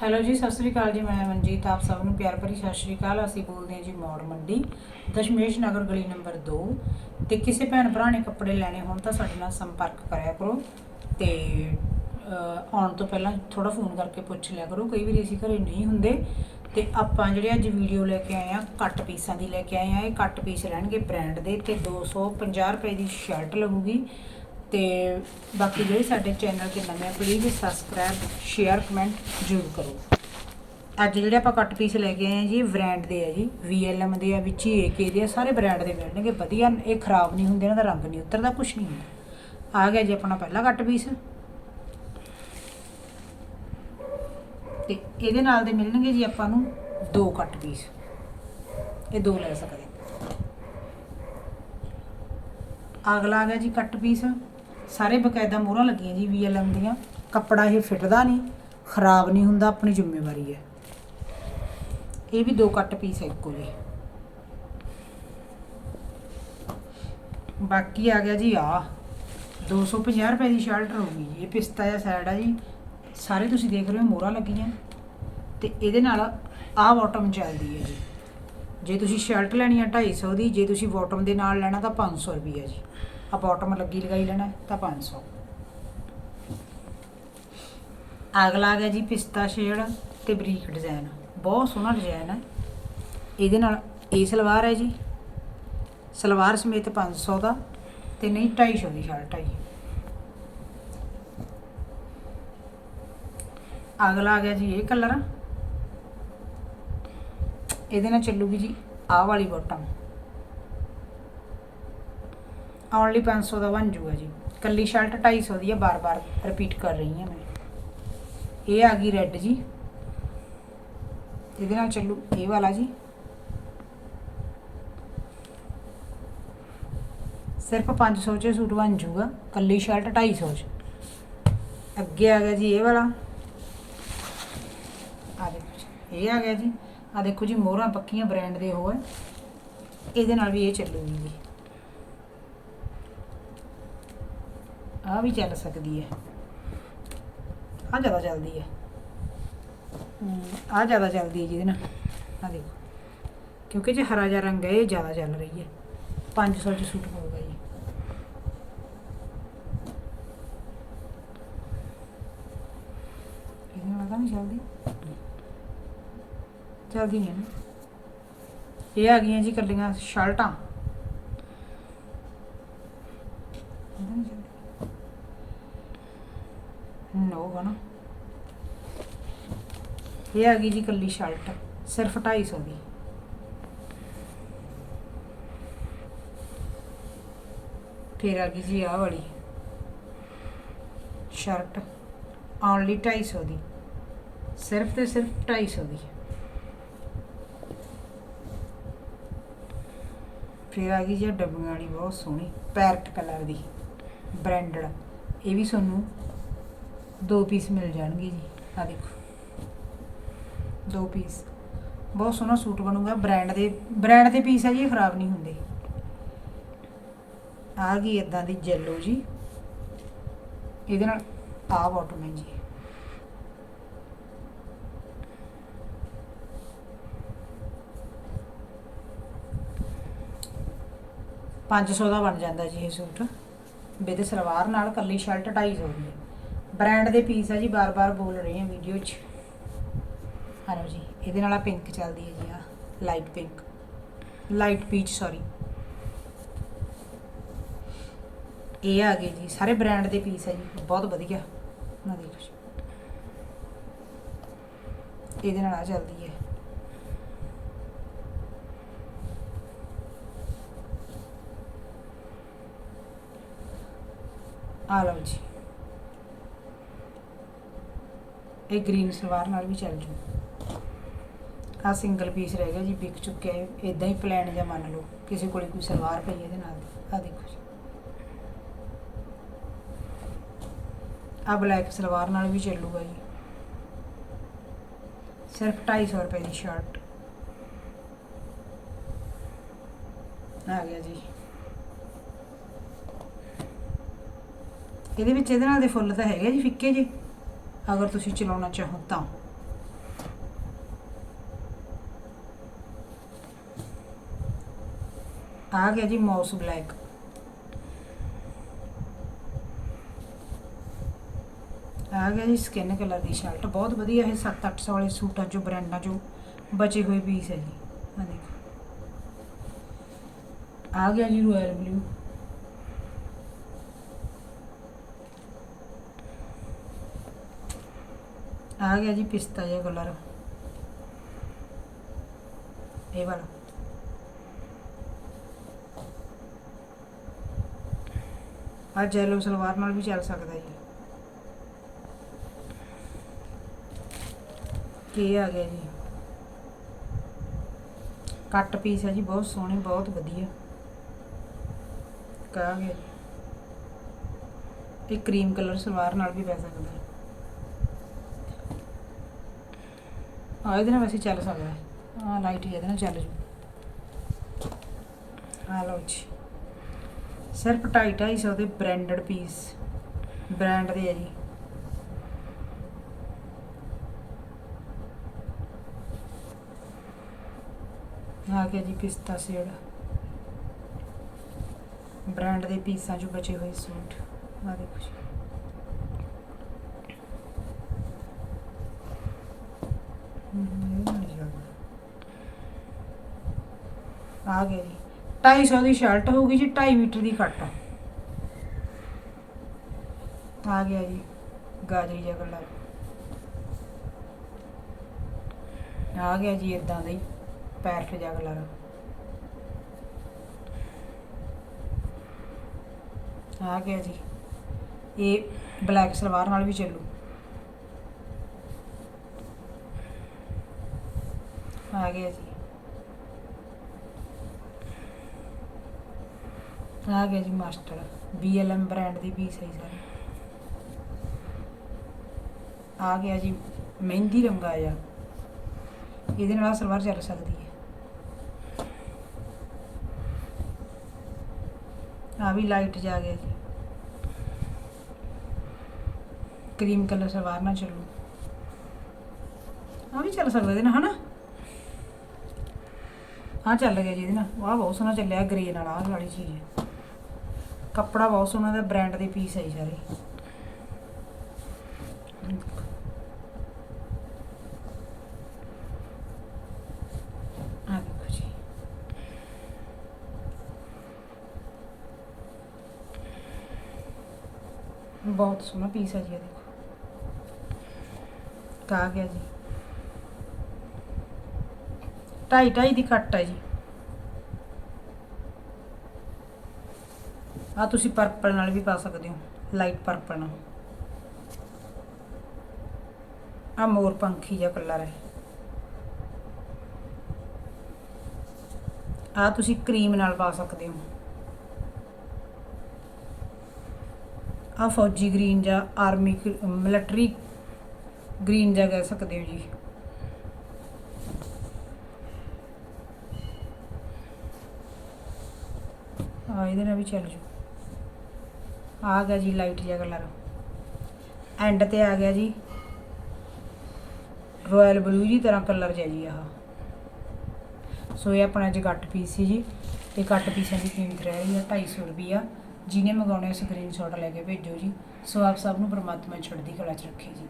Hello ਜੀ, ਸਤਿ ਸ੍ਰੀ ਅਕਾਲ ਜੀ, ਮੈਂ ਮਨਜੀਤ, ਆਪ ਸਭ ਨੂੰ ਪਿਆਰ ਭਰੀ ਸਤਿ ਸ੍ਰੀ ਅਕਾਲ। ਅਸੀਂ ਬੋਲਦੇ ਹਾਂ ਜੀ ਮੌੜ ਮੰਡੀ, ਦਸ਼ਮੇਸ਼ ਨਗਰ ਗਲੀ ਨੰਬਰ 2 ਤੇ ਕਿਸੇ ਭੈਣ ਭਰਾ ਨੇ ਕੱਪੜੇ ਲੈਣੇ ਹੋਣ ਤਾਂ ਸਾਡੇ ਨਾਲ ਸੰਪਰਕ ਕਰਿਆ ਕਰੋ। ਤੇ ਆਉਣ ਤੋਂ ਪਹਿਲਾਂ ਥੋੜਾ ਫੋਨ ਕਰਕੇ ਪੁੱਛ ਲਿਆ ਕਰੋ। ਕਈ ਵਾਰੀ ਅਸੀਂ ਘਰੇ ਨਹੀਂ ਹੁੰਦੇ। ਤੇ ਆਪਾਂ ਜਿਹੜੇ ਅੱਜ ਵੀਡੀਓ ਲੈ ਕੇ ਆਏ ਆ, ਕੱਟ ਪੀਸਾਂ ਦੀ ਲੈ ਕੇ ਆਏ ਆ, ਇਹ ਕੱਟ ਪੀਸ ਰਹਿਣਗੇ ਬ੍ਰਾਂਡ ਦੇ ਤੇ 250 ਰੁਪਏ ਦੀ ਸ਼ਰਟ ਲੱਗੂਗੀ ਤੇ ਬਾਕੀ ਜਿਹੜੇ ਸਾਡੇ ਚੈਨਲ ਤੇ ਨਵੇਂ ਪਲੀਜ਼ ਸਬਸਕ੍ਰਾਈਬ ਸ਼ੇਅਰ ਕਮੈਂਟ ਜ਼ਰੂਰ ਕਰੋ। ਅੱਜ ਜਿਹੜੇ ਆਪਾਂ ਕੱਟ ਪੀਸ ਲੈ ਕੇ ਆਏ ਆ ਜੀ ਬ੍ਰਾਂਡ ਦੇ ਆ ਜੀ VLM ਦੇ ਆ, ਵਿੱਚ ਹੀ AK ਦੇ ਆ, ਸਾਰੇ ਬ੍ਰਾਂਡ ਦੇ ਮਿਲਣਗੇ, ਵਧੀਆ, ਇਹ ਖਰਾਬ ਨਹੀਂ ਹੁੰਦੇ, ਇਹਨਾਂ ਦਾ ਰੰਗ ਨਹੀਂ ਉਤਰਦਾ ਕੁਝ ਨਹੀਂ ਹੁੰਦਾ। ਆ ਗਿਆ ਜੀ ਆਪਣਾ ਪਹਿਲਾ ਕੱਟ ਪੀਸ ਤੇ ਇਹਦੇ ਨਾਲ ਦੇ ਮਿਲਣਗੇ ਜੀ ਆਪਾਂ ਨੂੰ ਦੋ ਕੱਟ ਪੀਸ ਇਹ ਦੋ ਲੈ ਸਕਦੇ। ਅਗਲਾ ਆ ਗਿਆ ਜੀ ਕੱਟ ਪੀਸ ਸਾਰੇ ਬਕਾਇਦਾ ਮੋਹਰਾਂ ਲੱਗੀਆਂ ਜੀ VLM ਦੀਆਂ। ਕੱਪੜਾ ਇਹ ਫਿੱਟਦਾ ਨਹੀਂ, ਖਰਾਬ ਨਹੀਂ ਹੁੰਦਾ, ਆਪਣੀ ਜ਼ਿੰਮੇਵਾਰੀ ਹੈ। ਇਹ ਵੀ ਦੋ ਕੱਟ ਪੀਸ ਹੈ ਇੱਕੋ ਜਿਹੇ। ਬਾਕੀ ਆ ਗਿਆ ਜੀ ਆ 250 ਰੁਪਏ ਦੀ ਸ਼ਰਟ ਰਹੂਗੀ ਜੀ। ਇਹ ਪਿਸਤਾ ਜਾਂ ਸਾਈਡ ਆ ਜੀ। ਸਾਰੇ ਤੁਸੀਂ ਦੇਖ ਰਹੇ ਹੋ ਮੋਹਰਾਂ ਲੱਗੀਆਂ। ਤੇ ਇਹਦੇ ਨਾਲ ਆਹ ਬਾਟਮ ਚੱਲਦੀ ਹੈ ਜੀ। ਜੇ ਤੁਸੀਂ ਸ਼ਰਟ ਲੈਣੀ ਆ 250 ਦੀ, ਜੇ ਤੁਸੀਂ ਬਾਟਮ ਦੇ ਨਾਲ ਲੈਣਾ ਤਾਂ 500 ਰੁਪਈਆ ਜੀ। ਆ ਬਾਟਮ ਲੱਗੀ ਲਗਾਈ ਲੈਣਾ, ਤਾਂ 500 ਅਗਲਾ ਆ ਗਿਆ ਜੀ ਪਿਸਤਾ ਸ਼ੇਡ ਤੇ ਬਰੀਕ ਡਿਜ਼ਾਈਨ ਬਹੁਤ ਸੋਹਣਾ ਡਿਜ਼ਾਈਨ ਹੈ। ਇਹਦੇ ਨਾਲ ਇਹ ਸਲਵਾਰ ਹੈ ਜੀ। ਸਲਵਾਰ ਸਮੇਤ 500 ਦਾ ਤੇ ਨਹੀਂ 250 ਦੀ ਸ਼ਰਟ ਹੈ ਜੀ। ਅਗਲਾ ਆ ਗਿਆ ਜੀ ਇਹ ਕਲਰ ਇਹਦੇ ਨਾਲ ਚੱਲੂਗੀ ਜੀ ਆਹ ਵਾਲੀ ਬਾਟਮ ਓਨਲੀ 500 ਦਾ ਬਣ ਜੂਗਾ ਜੀ। ਕੱਲੀ ਸ਼ਰਟ 250 ਦੀ ਹੈ ਬਾਰ-ਬਾਰ ਰਿਪੀਟ ਕਰ ਰਹੀ ਹਾਂ ਮੈਂ। ਇਹ ਆ ਗਈ ਰੈੱਡ ਜੀ। ਇਹਦੇ ਨਾਲ ਚੱਲੂ ਇਹ ਵਾਲਾ ਜੀ। ਸਿਰਫ 500 ਚ ਸੂਟ ਬਣ ਜੂਗਾ, ਕੱਲੀ ਸ਼ਰਟ 250 ਚ। ਅੱਗੇ ਆ ਗਿਆ ਜੀ ਇਹ ਵਾਲਾ। ਆ ਦੇਖੋ ਇਹ ਆ ਗਿਆ ਜੀ। ਆ ਦੇਖੋ ਜੀ, ਮੋਹਰਾਂ ਪੱਕੀਆਂ ਬ੍ਰਾਂਡ ਦੇ ਉਹ ਹੈ। ਇਹਦੇ ਨਾਲ ਵੀ ਇਹ ਚੱਲੂਗੀ ਜੀ। ਆ ਵੀ ਚੱਲ ਸਕਦੀ ਹੈ। ਆ ਜ਼ਿਆਦਾ ਚੱਲਦੀ ਹੈ। ਆ ਜ਼ਿਆਦਾ ਚੱਲਦੀ ਹੈ ਜਿਹਦੇ ਨਾਲ। ਆ ਦੇਖੋ। ਕਿਉਂਕਿ ਜੇ ਹਰਾ ਜਿਹਾ ਰੰਗ ਹੈ, ਇਹ ਜ਼ਿਆਦਾ ਚੱਲ ਰਹੀ ਹੈ। 500 ਚ ਸੂਟ ਹੋਊਗਾ ਜੀ। ਇਹਦੇ ਨਾਲ ਤਾਂ ਨਹੀਂ ਚੱਲਦੀ। ਚੱਲਦੀ ਨਹੀਂ ਨਾ। ਇਹ ਆ ਗਈਆਂ ਜੀ ਕੱਲੀਆਂ ਸ਼ਰਟਾਂ। ਇਹਦਾ ਨੋ ਬਣਾ ਇਹ ਆ ਗਈ ਜੀ ਕੱਲੀ ਸ਼ਰਟ, ਸਿਰਫ 250 ਦੀ। ਫਿਰ ਆ ਗਈ ਜੀ ਆਹ ਵਾਲੀ ਸ਼ਰਟ, ਓਨਲੀ 250 ਦੀ। ਸਿਰਫ ਤੇ ਸਿਰਫ 250 ਦੀ। ਫਿਰ ਆ ਗਈ ਜੀ ਆਹ ਡੱਬੀਆਂ ਵਾਲੀ, ਬਹੁਤ ਸੋਹਣੀ, ਪੈਰਟ ਕਲਰ ਦੀ, ਬ੍ਰਾਂਡਡ। ਇਹ ਵੀ ਤੁਹਾਨੂੰ ਦੋ ਪੀਸ ਮਿਲ ਜਾਣਗੇ ਜੀ ਆ ਦੇਖੋ। ਦੋ ਪੀਸ। ਬਹੁਤ ਸੋਹਣਾ ਸੂਟ ਬਣੂਗਾ, ਬ੍ਰਾਂਡ ਦੇ ਬ੍ਰਾਂਡ ਦੇ ਪੀਸ ਹੈ ਜੀ ਖਰਾਬ ਨਹੀਂ ਹੁੰਦੇ। ਆ ਗਈ ਇਦਾਂ ਦੀ ਜੈਲੋ ਜੀ। ਇਹਦੇ ਨਾਲ ਆ ਬਾਟਮ ਹੈ ਜੀ। ਪੰਜ ਸੌ ਦਾ ਬਣ ਜਾਂਦਾ ਜੀ ਇਹ ਸੂਟ। ਵਿਦ ਸਲਵਾਰ ਨਾਲ ਕੱਲੀ ਸ਼ਰਟ 250 ਦੀ ਹੈ। ਬ੍ਰਾਂਡ ਦੇ ਪੀਸ ਆ ਜੀ, ਬਾਰ-ਬਾਰ ਬੋਲ ਰਹੇ ਹਾਂ ਵੀਡੀਓ 'ਚ। ਹਾਂ ਜੀ, ਇਹਦੇ ਨਾਲ ਆ ਪਿੰਕ ਚੱਲਦੀ ਹੈ ਜੀ ਆ light pink light peach sorry ਇਹ ਆ ਗਏ ਜੀ, ਸਾਰੇ ਬ੍ਰਾਂਡ ਦੇ ਪੀਸ ਆ ਜੀ, ਬਹੁਤ ਵਧੀਆ। ਨਾ ਦੇਖੋ ਇਹਦੇ ਨਾਲ ਆ ਚੱਲਦੀ ਹੈ। ਆ ਲਓ ਜੀ। ਇਹ ਗ੍ਰੀਨ ਸਲਵਾਰ ਨਾਲ ਵੀ ਚੱਲ ਜੂ। ਆ ਸਿੰਗਲ ਪੀਸ ਰਹਿ ਗਿਆ ਜੀ, ਵਿਕ ਚੁੱਕਿਆ ਹੈ ਇਦਾਂ ਹੀ ਪਲਾਨ ਜਾਂ ਮੰਨ ਲਓ, ਕਿਸੇ ਕੋਲੇ ਕੋਈ ਸਲਵਾਰ ਪਈ ਇਹਦੇ ਨਾਲ ਦੀ। ਆ ਦੇਖੋ ਜੀ। ਆ ਬਲੈਕ ਸਲਵਾਰ ਨਾਲ ਵੀ ਚੱਲੂਗਾ ਜੀ। ਸਿਰਫ 250 ਰੁਪਏ ਦੀ ਸ਼ਰਟ ਆ ਗਿਆ ਜੀ। ਇਹਦੇ ਵਿੱਚ ਇਹਦੇ ਨਾਲ ਦੇ ਫੁੱਲ ਤਾਂ ਹੈਗੇ ਜੀ ਫਿੱਕੇ ਜੀ। ਅਗਰ ਤੁਸੀਂ ਚਲਾਉਣਾ ਚਾਹੋ ਤਾਂ। ਆ ਗਿਆ ਜੀ ਮੌਸ ਬਲੈਕ। ਆ ਗਿਆ ਜੀ ਸਕਿਨ ਕਲਰ ਦੀ ਸ਼ਰਟ। ਬਹੁਤ ਵਧੀਆ ਇਹ 7-800 ਵਾਲੇ ਸੂਟਾਂ ਚੋਂ ਬ੍ਰਾਂਡਾਂ ਚੋਂ ਬਚੇ ਹੋਏ ਪੀਸ ਹੈ ਜੀ। ਆ ਆ ਗਿਆ ਜੀ ਰਾਇਲ ਬਲੂ ਆ ਗਿਆ ਜੀ ਪਿਸਤਾ ਜਿਹਾ ਕਲਰ ਇਹ ਵਾਲਾ। ਆ ਜੈਲੋ ਸਲਵਾਰ ਨਾਲ ਵੀ ਚੱਲ ਸਕਦਾ ਜੀ। ਕੀ ਆ ਗਿਆ ਜੀ। ਕੱਟ ਪੀਸ ਹੈ ਜੀ, ਬਹੁਤ ਸੋਹਣੇ, ਬਹੁਤ ਵਧੀਆ। ਕਾ ਗਿਆ ਇਹ ਕਰੀਮ ਕਲਰ ਸਲਵਾਰ ਨਾਲ ਵੀ ਪੈ ਸਕਦਾ। ਹੈ ਆ ਇਹਦੇ ਨਾਲ ਵੈਸੇ ਚੱਲ ਸਕਦਾ ਆ ਲਾਈਟ ਇਹਦੇ ਨਾਲ ਚੱਲ ਜੂ। ਆ ਲਓ ਜੀ। ਸਿਰਫ 250 ਦੇ ਬ੍ਰਾਂਡਡ ਪੀਸ ਬ੍ਰਾਂਡ ਦੇ ਆ ਜੀ। ਆ ਗਿਆ ਜੀ ਪਿਸਤਾ ਸੇੜ। ਬ੍ਰਾਂਡ ਦੇ ਪੀਸਾਂ ਚੋਂ ਬਚੇ ਹੋਏ ਸੂਟ। ਆ ਦੇਖੋ ਜੀ ਹਮ, ਇਹ ਨਾਲ ਹੀ ਆ ਗਿਆ। ਆ ਗਿਆ ਜੀ। 250 ਦੀ ਸ਼ਰਟ ਹੋਊਗੀ ਜੀ 2.5 ਮੀਟਰ ਦੀ ਕੱਟ ਆ ਗਿਆ ਜੀ, ਗਾਜਰੀ ਜਿਹਾ ਕਲਰ। ਆ ਗਿਆ ਜੀ ਇਦਾਂ ਦਾ ਹੀ, ਪੈਰਟ ਜਿਹਾ ਕਲਰ। ਆ ਗਿਆ ਜੀ। ਇਹ ਬਲੈਕ ਸਲਵਾਰ ਨਾਲ ਵੀ ਚੱਲੂ। ਆ ਗਿਆ ਜੀ। ਆ ਗਿਆ ਜੀ ਮਾਸਟਰ BLM ਬ੍ਰਾਂਡ ਦੀ ਪੀਸ ਹੈ ਸਰ। ਆ ਗਿਆ ਜੀ ਮਹਿੰਦੀ ਰੰਗ ਆ ਇਹਦੇ ਨਾਲ ਆਹ ਸਲਵਾਰ ਚੱਲ ਸਕਦੀ ਹੈ। ਆ ਵੀ ਲਾਈਟ ਜਾ ਗਿਆ ਜੀ। ਕਰੀਮ ਕਲਰ ਸਲਵਾਰ ਨਾਲ ਚੱਲੂ। ਆ ਵੀ ਚੱਲ ਸਕਦਾ ਇਹਦੇ ਨਾਲ, ਹਨਾ? ਹਾਂ, ਚੱਲ ਗਿਆ ਜੀ ਇਹਦੇ ਨਾਲ। ਆਹ ਬਹੁਤ ਸੋਹਣਾ ਚੱਲਿਆ, ਗ੍ਰੇ ਨਾਲ ਆਹ ਵਾਲੀ ਚੀਜ਼। ਕੱਪੜਾ ਬਹੁਤ ਸੋਹਣਾ ਦਾ ਬ੍ਰਾਂਡ ਦੇ ਪੀਸ ਹੈ ਜੀ ਸਾਰੇ। ਆ ਦੇਖੋ ਜੀ। ਬਹੁਤ ਸੋਹਣਾ ਪੀਸ ਹੈ ਜੀ ਇਹ ਦੇਖੋ। ਕਾ ਗਿਆ ਜੀ। ਢਾਈ ਢਾਈ ਦੀ ਕੱਟ ਹੈ ਜੀ। ਆ ਤੁਸੀਂ ਪਰਪਲ ਨਾਲ ਵੀ ਪਾ ਸਕਦੇ ਹੋ ਲਾਈਟ ਪਰਪਲ ਨਾਲ। ਆ ਮੋਰ ਪੰਖੀ ਜਿਹਾ ਕਲਰ ਹੈ। ਆ ਤੁਸੀਂ ਕਰੀਮ ਨਾਲ ਪਾ ਸਕਦੇ ਹੋ। ਆ ਫੌਜੀ ਗ੍ਰੀਨ ਜਾਂ ਆਰਮੀ ਮਿਲਟਰੀ ਗ੍ਰੀਨ ਜਾਂ ਕਹਿ ਸਕਦੇ ਹੋ ਜੀ। ਆ ਇਹਦੇ ਨਾਲ ਵੀ ਚੱਲ ਜੂ। ਆ ਗਿਆ ਜੀ ਲਾਈਟ ਜਿਹਾ ਕਲਰ ਐਂਡ ਤੇ ਆ ਗਿਆ ਜੀ। ਰਾਇਲ ਬਲੂ ਜੀ ਤਰ੍ਹਾਂ ਕਲਰ ਜਿਹਾ ਜੀ ਆਹ। ਸੋ ਇਹ ਆਪਣਾ ਅੱਜ ਕੱਟ ਪੀਸ ਸੀ ਜੀ। ਤੇ ਕੱਟ ਪੀਸਾਂ ਦੀ ਕੀਮਤ ਰਹਿ ਰਹੀ ਹੈ 250 ਰੁਪਈਆ। ਜਿਹਨੇ ਮੰਗਾਉਣੇ ਸਕਰੀਨਸ਼ਾਟ ਲੈ ਕੇ ਭੇਜੋ ਜੀ। ਸੋ ਆਪ ਸਭ ਨੂੰ ਪਰਮਾਤਮਾ ਚੜ੍ਹਦੀ ਕਲਾ ਚ ਰੱਖੇ ਜੀ।